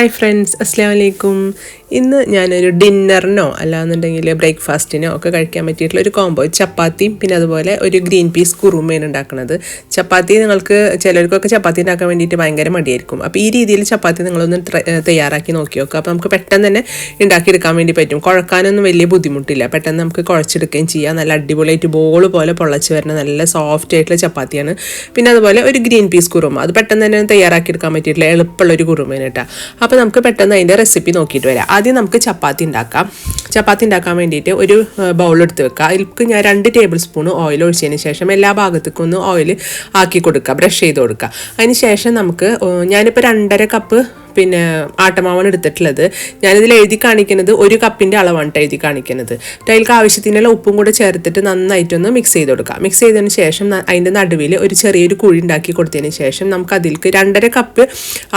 Hi friends അസ്സാം വലൈക്കും ഇന്ന് ഞാനൊരു ഡിന്നറിനോ അല്ലാന്നുണ്ടെങ്കിൽ ബ്രേക്ക്ഫാസ്റ്റിനോ ഒക്കെ കഴിക്കാൻ പറ്റിയിട്ടുള്ള ഒരു കോംബോ ചപ്പാത്തിയും പിന്നെ അതുപോലെ ഒരു ഗ്രീൻ പീസ് കുറുമയാണ് ഉണ്ടാക്കുന്നത്. ചപ്പാത്തി നിങ്ങൾക്ക് ചിലർക്കൊക്കെ ചപ്പാത്തി ഉണ്ടാക്കാൻ വേണ്ടിയിട്ട് ഭയങ്കര മടിയായിരിക്കും. അപ്പോൾ ഈ രീതിയിൽ ചപ്പാത്തി നിങ്ങളൊന്ന് തയ്യാറാക്കി നോക്കി നോക്കുക അപ്പോൾ നമുക്ക് പെട്ടെന്ന് തന്നെ ഉണ്ടാക്കിയെടുക്കാൻ വേണ്ടി പറ്റും. കുഴക്കാനൊന്നും വലിയ ബുദ്ധിമുട്ടില്ല. പെട്ടെന്ന് നമുക്ക് കുഴച്ചെടുക്കുകയും ചെയ്യാം. നല്ല അടിപൊളിയായിട്ട് ബോൾ പോലെ പൊള്ളച്ച് വരുന്ന നല്ല സോഫ്റ്റ് ആയിട്ടുള്ള ചപ്പാത്തിയാണ്. പിന്നെ അതുപോലെ ഒരു ഗ്രീൻ പീസ് കുറുമ. അത് പെട്ടെന്ന് തന്നെ തയ്യാറാക്കിയെടുക്കാൻ പറ്റിയിട്ടുള്ള എളുപ്പമുള്ള ഒരു കുറുമയാണ് കേട്ടോ. അപ്പോൾ നമുക്ക് പെട്ടെന്ന് അതിന്റെ റെസിപ്പി നോക്കിയിട്ട് വരാം. ആദ്യം നമുക്ക് ചപ്പാത്തി ഉണ്ടാക്കാം. ചപ്പാത്തി ഉണ്ടാക്കാൻ വേണ്ടിയിട്ട് ഒരു ബൗൾ എടുത്ത് വെക്കുക. അതിൽക്ക് ഞാൻ രണ്ട് ടേബിൾ സ്പൂൺ ഓയിൽ ഒഴിച്ചതിന് ശേഷം എല്ലാ ഭാഗത്തേക്കും ഒന്ന് ഓയിൽ ആക്കി കൊടുക്കുക. ബ്രഷ് ചെയ്ത് കൊടുക്കുക. അതിന് ശേഷം നമുക്ക് ഞാനിപ്പോൾ രണ്ടര കപ്പ് പിന്നെ ആട്ടമാവാണ് എടുത്തിട്ടുള്ളത്. ഞാനിതിൽ എഴുതി കാണിക്കുന്നത് ഒരു കപ്പിന്റെ അളവാണ് എഴുതി കാണിക്കുന്നത്. ട്ടോ അതിലേക്ക് ആവശ്യത്തിനുള്ള ഉപ്പും കൂടെ ചേർത്തിട്ട് നന്നായിട്ടൊന്ന് മിക്സ് ചെയ്ത് കൊടുക്കുക മിക്സ് ചെയ്തതിന് ശേഷം അതിന്റെ നടുവിൽ ഒരു ചെറിയൊരു കുഴി ഉണ്ടാക്കി കൊടുത്തതിന് ശേഷം നമുക്ക് അതിലേക്ക് രണ്ടര കപ്പ്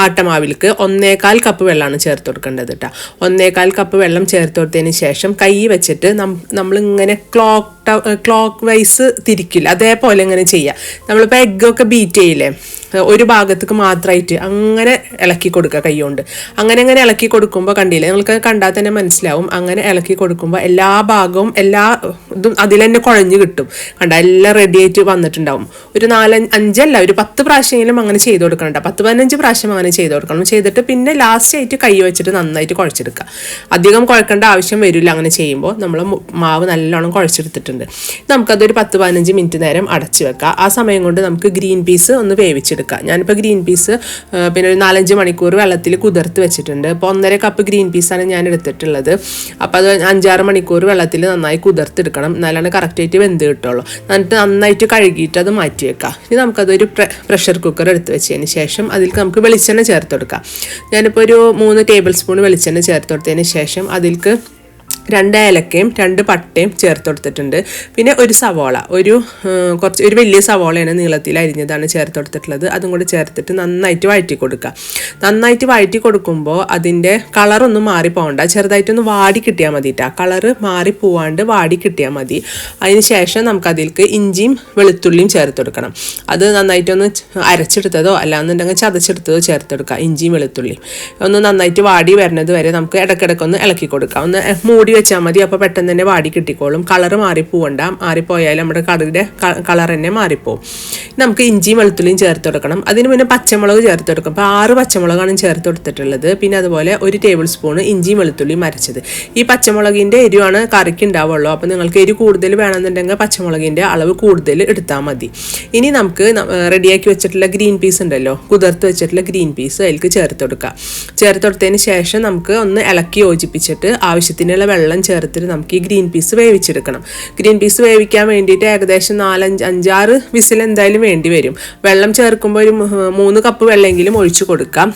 ആട്ടമാവിലേക്ക് ഒന്നേകാൽ കപ്പ് വെള്ളമാണ് ചേർത്ത് കൊടുക്കേണ്ടത് കേട്ടോ ഒന്നേകാൽ കപ്പ് വെള്ളം ചേർത്ത് കൊടുത്തതിന് ശേഷം കൈ വെച്ചിട്ട് നമ്മൾ ഇങ്ങനെ ക്ലോക്ക് ക്ലോക്ക് വൈസ് തിരിക്കില്ല. അതേപോലെ ഇങ്ങനെ ചെയ്യുക നമ്മളിപ്പോൾ എഗ്ഗൊക്കെ ബീറ്റ് ചെയ്യില്ലേ? ഒരു ഭാഗത്തേക്ക് മാത്രമായിട്ട് അങ്ങനെ ഇളക്കി കൊടുക്കുക കൈകൊണ്ട്. അങ്ങനെ അങ്ങനെ ഇളക്കി കൊടുക്കുമ്പോൾ കണ്ടില്ലേ? നിങ്ങൾക്ക് കണ്ടാൽ തന്നെ മനസ്സിലാവും. അങ്ങനെ ഇളക്കി കൊടുക്കുമ്പോൾ എല്ലാ ഭാഗവും എല്ലാ ഇതും അതിൽ തന്നെ കുഴഞ്ഞ് കിട്ടും. കണ്ട എല്ലാം റെഡി ആയിട്ട് വന്നിട്ടുണ്ടാവും. ഒരു നാലഞ്ച് അഞ്ചല്ല ഒരു പത്ത് പ്രാവശ്യമെങ്കിലും അങ്ങനെ ചെയ്ത് കൊടുക്കണം കേട്ടോ പത്ത് പതിനഞ്ച് പ്രാവശ്യം അങ്ങനെ ചെയ്ത് കൊടുക്കണം. ചെയ്തിട്ട് പിന്നെ ലാസ്റ്റ് ആയിട്ട് കൈ വെച്ചിട്ട് നന്നായിട്ട് കുഴച്ചെടുക്കുക. അധികം കുഴക്കേണ്ട ആവശ്യം വരില്ല അങ്ങനെ ചെയ്യുമ്പോൾ നമ്മൾ മാവ് നല്ലോണം കുഴച്ചെടുത്തിട്ടുണ്ട്. നമുക്കതൊരു പത്ത് പതിനഞ്ച് മിനിറ്റ് നേരം അടച്ചു വെക്കാം. ആ സമയം കൊണ്ട് നമുക്ക് ഗ്രീൻ പീസ് ഒന്ന് വേവിച്ചെടുക്കാം. ഞാനിപ്പോൾ ഗ്രീൻ പീസ് പിന്നെ ഒരു നാലഞ്ച് മണിക്കൂർ വെള്ളത്തിൽ കുതിർത്ത് വെച്ചിട്ടുണ്ട്. അപ്പോൾ ഒന്നര കപ്പ് ഗ്രീൻ പീസാണ് ഞാൻ എടുത്തിട്ടുള്ളത്. അപ്പോൾ അത് അഞ്ചാറ് മണിക്കൂർ വെള്ളത്തിൽ നന്നായി കുതിർത്തെടുക്കണം. എന്നാലാണ് കറക്റ്റായിട്ട് വെന്ത് കിട്ടുള്ളൂ. എന്നിട്ട് നന്നായിട്ട് കഴുകിയിട്ട് അത് മാറ്റി വെക്കാം ഇനി നമുക്കതൊരു പ്രഷർ കുക്കർ എടുത്ത് വെച്ചതിന് ശേഷം അതിലേക്ക് നമുക്ക് വെളിച്ചെണ്ണ ചേർത്ത് കൊടുക്കാം. ഞാനിപ്പോൾ ഒരു മൂന്ന് ടേബിൾ സ്പൂൺ വെളിച്ചെണ്ണ ചേർത്ത് കൊടുത്തതിന് ശേഷം അതിലേക്ക് രണ്ട് ഏലക്കയും രണ്ട് പട്ടയും ചേർത്ത് കൊടുത്തിട്ടുണ്ട്. പിന്നെ ഒരു സവോള ഒരു കുറച്ച് ഒരു വലിയ സവോളയാണ് നീളത്തിൽ അരിഞ്ഞതാണ് ചേർത്ത് കൊടുത്തിട്ടുള്ളത്. അതും കൂടി ചേർത്തിട്ട് നന്നായിട്ട് വഴറ്റി കൊടുക്കുക. നന്നായിട്ട് വഴറ്റി കൊടുക്കുമ്പോൾ അതിന്റെ കളറൊന്നും മാറി പോകണ്ട. ചെറുതായിട്ടൊന്ന് വാടി കിട്ടിയാൽ മതി കേട്ടോ കളറ് മാറി പോവാണ്ട് വാടി കിട്ടിയാൽ മതി. അതിന് ശേഷം നമുക്ക് അതിലേക്ക് ഇഞ്ചിയും വെളുത്തുള്ളിയും ചേർത്ത് കൊടുക്കണം. അത് നന്നായിട്ടൊന്ന് അരച്ചെടുത്തതോ അല്ലാന്നുണ്ടെങ്കിൽ ചതച്ചെടുത്തതോ ചേർത്ത് കൊടുക്കുക. ഇഞ്ചിയും വെളുത്തുള്ളിയും. ഒന്ന് നന്നായിട്ട് വാടി വരുന്നത് വരെ നമുക്ക് ഇടയ്ക്കിടയ്ക്കൊന്ന് ഇളക്കി കൊടുക്കാം. ഒന്ന് മൂടി വെച്ചാൽ മതി. അപ്പോൾ പെട്ടെന്ന് തന്നെ വാടി കിട്ടിക്കോളും. കളർ മാറിപ്പോവണ്ട മാറിപ്പോയാൽ നമ്മുടെ കറിയുടെ കളർ തന്നെ മാറിപ്പോവും. നമുക്ക് ഇഞ്ചിയും വെളുത്തുള്ളിയും ചേർത്ത് കൊടുക്കണം. അതിന് മുന്നേ പച്ചമുളക് ചേർത്ത് കൊടുക്കും അപ്പോൾ ആറ് പച്ചമുളകാണ് ചേർത്ത് കൊടുത്തിട്ടുള്ളത്. പിന്നെ അതുപോലെ ഒരു ടേബിൾ സ്പൂൺ ഇഞ്ചിയും വെളുത്തുള്ളിയും അരച്ചത്. ഈ പച്ചമുളകിന്റെ എരിവാണ് കറിക്ക് ഉണ്ടാവുള്ളൂ. അപ്പോൾ നിങ്ങൾക്ക് എരി കൂടുതൽ വേണമെന്നുണ്ടെങ്കിൽ പച്ചമുളകിന്റെ അളവ് കൂടുതൽ എടുത്താൽ മതി. ഇനി നമുക്ക് റെഡിയാക്കി വെച്ചിട്ടുള്ള ഗ്രീൻ പീസ് ഉണ്ടല്ലോ. കുതിർത്ത് വെച്ചിട്ടുള്ള ഗ്രീൻ പീസ് അതിലേക്ക് ചേർത്ത് കൊടുക്കുക ചേർത്ത് കൊടുത്തതിന് ശേഷം നമുക്ക് ഒന്ന് ഇളക്കി യോജിപ്പിച്ചിട്ട് ആവശ്യത്തിനുള്ള വെള്ളം ചേർത്തിട്ട് നമുക്ക് ഈ ഗ്രീൻ പീസ് വേവിച്ചെടുക്കണം. ഗ്രീൻ പീസ് വേവിക്കാൻ വേണ്ടിയിട്ട് ഏകദേശം നാലഞ്ച് അഞ്ചാറ് വിസിൽ എന്തായാലും വേണ്ടി വരും. വെള്ളം ചേർക്കുമ്പോൾ ഒരു മൂന്ന് കപ്പ് വെള്ളമെങ്കിലും ഒഴിച്ചു കൊടുക്കാം.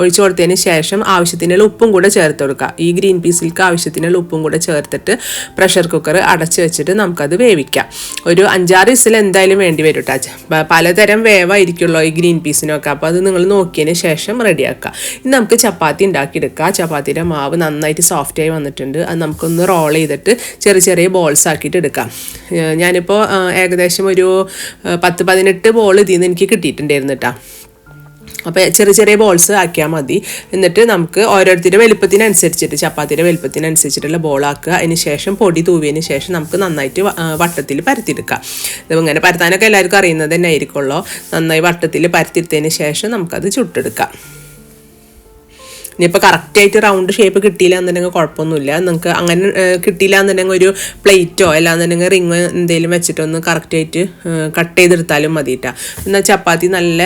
ഒഴിച്ചു കൊടുത്തതിന് ശേഷം ആവശ്യത്തിനുള്ള ഉപ്പും കൂടെ ചേർത്ത് കൊടുക്കുക ഈ ഗ്രീൻ പീസിലേക്ക് ആവശ്യത്തിനുള്ള ഉപ്പും കൂടെ ചേർത്തിട്ട് പ്രഷർ കുക്കർ അടച്ചു വെച്ചിട്ട് നമുക്കത് വേവിക്കാം. ഒരു അഞ്ചാറ് വിസിൽ എന്തായാലും വേണ്ടി വരും കേട്ടോ പലതരം വേവായിരിക്കുമല്ലോ ഈ ഗ്രീൻ പീസിനൊക്കെ. അപ്പോൾ അത് നിങ്ങൾ നോക്കിയതിന് ശേഷം റെഡിയാക്കുക ഇനി നമുക്ക് ചപ്പാത്തി ഉണ്ടാക്കിയെടുക്കുക ചപ്പാത്തിയുടെ മാവ് നന്നായിട്ട് സോഫ്റ്റായി വന്നിട്ടുണ്ട്. അത് നമുക്കൊന്ന് റോൾ ചെയ്തിട്ട് ചെറിയ ചെറിയ ബോൾസ് ആക്കിയിട്ട് എടുക്കാം. ഞാനിപ്പോൾ ഏകദേശം ഒരു പത്ത് പതിനെട്ട് ബോൾ ഇതിൽ നിന്ന് എനിക്ക് കിട്ടിയിട്ടുണ്ടായിരുന്നു കേട്ടോ അപ്പോൾ ചെറിയ ചെറിയ ബോൾസ് ആക്കിയാൽ മതി. എന്നിട്ട് നമുക്ക് ഓരോരുത്തരുടെ വലുപ്പത്തിനനുസരിച്ചിട്ട് ചപ്പാത്തിയുടെ വലുപ്പത്തിനനുസരിച്ചിട്ടുള്ള ബോൾ ആക്കുക. അതിന് ശേഷം പൊടി തൂവിയതിന് ശേഷം നമുക്ക് നന്നായിട്ട് വട്ടത്തിൽ പരത്തിയെടുക്കാം. ഇത് ഇങ്ങനെ പരത്താനൊക്കെ എല്ലാവർക്കും അറിയുന്നത് തന്നെ ആയിരിക്കുമല്ലോ നന്നായി വട്ടത്തിൽ പരത്തിയെടുത്തതിന് ശേഷം നമുക്കത് ചുട്ടെടുക്കാം. ഇനിയിപ്പോൾ കറക്റ്റായിട്ട് റൗണ്ട് ഷേപ്പ് കിട്ടിയില്ല എന്നുണ്ടെങ്കിൽ കുഴപ്പമൊന്നുമില്ല. നിങ്ങൾക്ക് അങ്ങനെ കിട്ടിയില്ല എന്നുണ്ടെങ്കിൽ ഒരു പ്ലേറ്റോ അല്ലാന്നുണ്ടെങ്കിൽ റിങ്ങോ എന്തെങ്കിലും വെച്ചിട്ടൊന്ന് കറക്റ്റായിട്ട് കട്ട് ചെയ്തെടുത്താലും മതി കേട്ടോ എന്നാൽ ചപ്പാത്തി നല്ല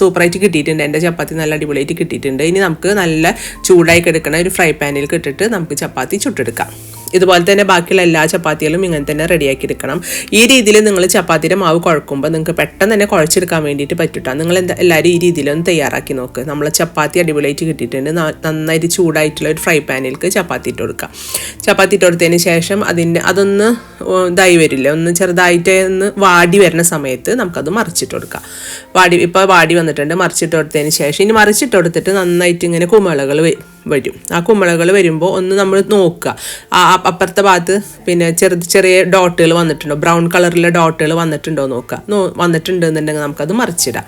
സൂപ്പറായിട്ട് കിട്ടിയിട്ടുണ്ട്. എന്റെ ചപ്പാത്തി നല്ല അടിപൊളിയായിട്ട് കിട്ടിയിട്ടുണ്ട്. ഇനി നമുക്ക് നല്ല ചൂടായി കിടക്കണ ഒരു ഫ്രൈ പാനിൽ കിട്ടിട്ട് നമുക്ക് ചപ്പാത്തി ചുട്ടെടുക്കാം. ഇതുപോലെ തന്നെ ബാക്കിയുള്ള എല്ലാ ചപ്പാത്തികളും ഇങ്ങനെ തന്നെ റെഡിയാക്കി എടുക്കണം ഈ രീതിയിൽ നിങ്ങൾ ചപ്പാത്തിയുടെ മാവ് കുഴക്കുമ്പോൾ നിങ്ങൾക്ക് പെട്ടെന്ന് തന്നെ കുഴച്ചെടുക്കാൻ വേണ്ടിയിട്ട് പറ്റൂട്ടോ. നിങ്ങൾ എന്താ എല്ലാവരും ഈ രീതിയിലൊന്ന് തയ്യാറാക്കി നോക്ക്. നമ്മൾ ചപ്പാത്തി അടിപൊളിയായിട്ട് കിട്ടിയിട്ടുണ്ട്. നന്നായിട്ട് ചൂടായിട്ടുള്ള ഒരു ഫ്രൈ പാനിലേക്ക് ചപ്പാത്തി ഇട്ട് കൊടുക്കുക ചപ്പാത്തി ഇട്ട് കൊടുത്തതിന് ശേഷം അതിന്റെ അതൊന്ന് ഇതായി വരില്ല? ഒന്ന് ചെറുതായിട്ട് ഒന്ന് വാടി വരുന്ന സമയത്ത് നമുക്കത് മറിച്ചിട്ട് കൊടുക്കാം. വാടി ഇപ്പോൾ വാടി വന്നിട്ടുണ്ട്. മറിച്ചിട്ട് കൊടുത്തതിന് ശേഷം ഇനി മറിച്ചിട്ട് കൊടുത്തിട്ട് നന്നായിട്ട് ഇങ്ങനെ കുമളകൾ വരും ആ കുമ്പളകൾ വരുമ്പോൾ ഒന്ന് നമ്മൾ നോക്കുക. ആ അപ്പുറത്തെ ഭാഗത്ത് പിന്നെ ചെറുത് ചെറിയ ഡോട്ടുകൾ വന്നിട്ടുണ്ടോ? ബ്രൗൺ കളറിലെ ഡോട്ടുകൾ വന്നിട്ടുണ്ടോ നോക്കുക. നോ വന്നിട്ടുണ്ട് എന്നുണ്ടെങ്കിൽ നമുക്കത് മറിച്ചിടാം.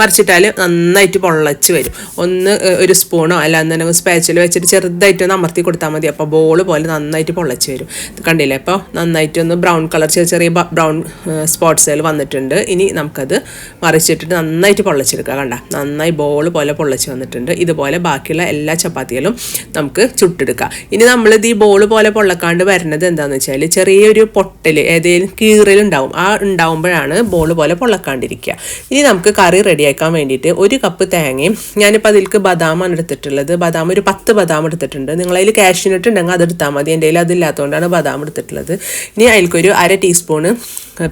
മറിച്ചിട്ടാൽ നന്നായിട്ട് പൊള്ളച്ച് വരും. ഒന്ന് ഒരു സ്പൂണോ അല്ലാന്നുണ്ടെങ്കിൽ സ്പാച്ചിൽ വെച്ചിട്ട് ചെറുതായിട്ട് ഒന്ന് അമർത്തി കൊടുത്താൽ മതി. അപ്പോൾ ബോൾ പോലെ നന്നായിട്ട് പൊള്ളച്ച് വരും. കണ്ടില്ലേ? അപ്പോൾ നന്നായിട്ട് ഒന്ന് ബ്രൗൺ കളർ ചെറിയ ചെറിയ ബ്രൗൺ സ്പോട്ട്സുകൾ വന്നിട്ടുണ്ട്. ഇനി നമുക്കത് മറിച്ചിട്ടിട്ട് നന്നായിട്ട് പൊള്ളച്ചെടുക്കുക. കണ്ട? നന്നായി ബോൾ പോലെ പൊള്ളച്ച് വന്നിട്ടുണ്ട്. ഇതുപോലെ ബാക്കിയുള്ള എല്ലാ ചപ്പാത്തികളും നമുക്ക് ചുട്ടെടുക്കാം. ഇനി നമ്മളിത് ഈ ബോൾ പോലെ പൊള്ളക്കാണ്ട് വരുന്നത് എന്താണെന്ന് വെച്ചാൽ ചെറിയൊരു പൊട്ടൽ ഏതെങ്കിലും കീറലുണ്ടാവും ആ ഉണ്ടാവുമ്പോഴാണ് ബോൾ പോലെ പൊള്ളക്കാണ്ടിരിക്കുക. ഇനി നമുക്ക് കറി റെഡിയാക്കാൻ വേണ്ടിയിട്ട് ഒരു കപ്പ് തേങ്ങയും ഞാനിപ്പോൾ അതിലേക്ക് ബദാമാണ് എടുത്തിട്ടുള്ളത്. ബദാം ഒരു പത്ത് ബദാം എടുത്തിട്ടുണ്ട്. നിങ്ങളതിൽ കാഷ്യൂനട്ട് ഉണ്ടെങ്കിൽ അത് എടുത്താൽ മതി. എന്റെ കയ്യിൽ അതില്ലാത്തതുകൊണ്ടാണ് ബദാം എടുത്തിട്ടുള്ളത്. ഇനി അതിൽക്കൊരു അര ടീസ്പൂണ്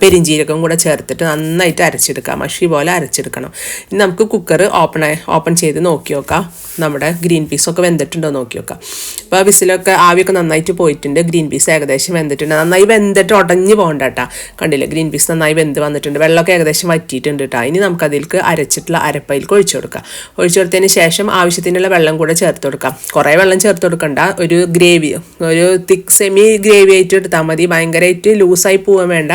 പെരിഞ്ജീരകം കൂടെ ചേർത്തിട്ട് നന്നായിട്ട് അരച്ചെടുക്കാം. മഷി പോലെ അരച്ചെടുക്കണം. ഇനി നമുക്ക് കുക്കർ ഓപ്പൺ ഓപ്പൺ ചെയ്ത് നോക്കി നോക്കാം. നമ്മുടെ ഗ്രീൻ പീസൊക്കെ വെന്തിട്ടുണ്ടോ നോക്കി നോക്കാം. അപ്പോൾ വിസിലൊക്കെ ആവിയൊക്കെ നന്നായിട്ട് പോയിട്ടുണ്ട്. ഗ്രീൻ പീസ് ഏകദേശം വെന്തിട്ടുണ്ട്. നന്നായി വെന്തിട്ട് ഉടഞ്ഞു പോകണ്ട കേട്ടോ. കണ്ടില്ലേ? ഗ്രീൻ പീസ് നന്നായി വെന്ത് വന്നിട്ടുണ്ട്. വെള്ളമൊക്കെ ഏകദേശം വറ്റിയിട്ടുണ്ട് കേട്ടോ. ഇനി നമുക്ക് അതിലേക്ക് അരച്ചിട്ടുള്ള അരപ്പയിലേക്ക് ഒഴിച്ചു കൊടുക്കാം. ഒഴിച്ചു കൊടുത്തതിന് ശേഷം ആവശ്യത്തിനുള്ള വെള്ളം കൂടെ ചേർത്ത് കൊടുക്കാം. കുറേ വെള്ളം ചേർത്ത് കൊടുക്കണ്ട. ഒരു ഗ്രേവി ഒരു തിക്ക് സെമി ഗ്രേവി ആയിട്ട് എടുത്താൽ മതി. ഭയങ്കരമായിട്ട് ലൂസായി പോകാൻ വേണ്ട.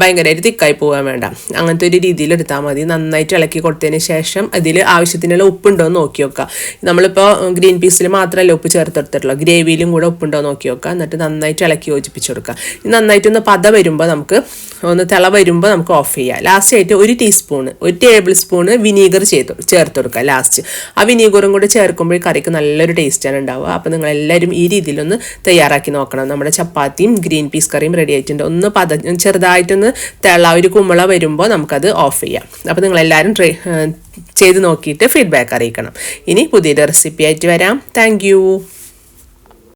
ഭയങ്കരമായിട്ട് തിക്കായി പോകാൻ വേണ്ട. അങ്ങനത്തെ ഒരു രീതിയിൽ എടുത്താൽ മതി. നന്നായിട്ട് ഇളക്കി കൊടുത്തതിന് ശേഷം അതിൽ ആവശ്യത്തിനുള്ള ഉപ്പുണ്ടോ എന്ന് നോക്കി നോക്കുക നമ്മളിപ്പോൾ ഗ്രീൻ പീസിൽ മാത്രമല്ല ഉപ്പ് ചേർത്തെടുത്തിട്ടുള്ളൂ ഗ്രേവിയിലും കൂടെ ഉപ്പുണ്ടോ നോക്കി നോക്കുക എന്നിട്ട് നന്നായിട്ട് ഇളക്കി യോജിപ്പിച്ചു കൊടുക്കുക നന്നായിട്ടൊന്ന് പത വരുമ്പോൾ നമുക്ക് ഒന്ന് തിള വരുമ്പോൾ നമുക്ക് ഓഫ് ചെയ്യാം. ലാസ്റ്റ് ആയിട്ട് ഒരു ടീസ്പൂണ് ഒരു ടേബിൾ സ്പൂണ് വിനീഗർ ചെയ്ത് ചേർത്ത് കൊടുക്കുക ലാസ്റ്റ് ആ വിനീഗറും കൂടെ ചേർക്കുമ്പോൾ കറിക്ക് നല്ലൊരു ടേസ്റ്റാണ് ഉണ്ടാവുക. അപ്പോൾ നിങ്ങൾ എല്ലാവരും ഈ രീതിയിലൊന്ന് തയ്യാറാക്കി നോക്കണം. നമ്മുടെ ചപ്പാത്തിയും ഗ്രീൻ പീസ് കറിയും റെഡി ആയിട്ടുണ്ട്. ഒന്ന് പത ചെറുതായിട്ടൊന്ന് തിള ഒരു കുമ്പള വരുമ്പോൾ നമുക്കത് ഓഫ് ചെയ്യാം. അപ്പോൾ നിങ്ങളെല്ലാവരും ട്രൈ ചെയ്ത് നോക്കിയിട്ട് ഫീഡ്ബാക്ക് അറിയിക്കണം. ഇനി പുതിയൊരു റെസിപ്പി ആയിട്ട് വരാം. താങ്ക്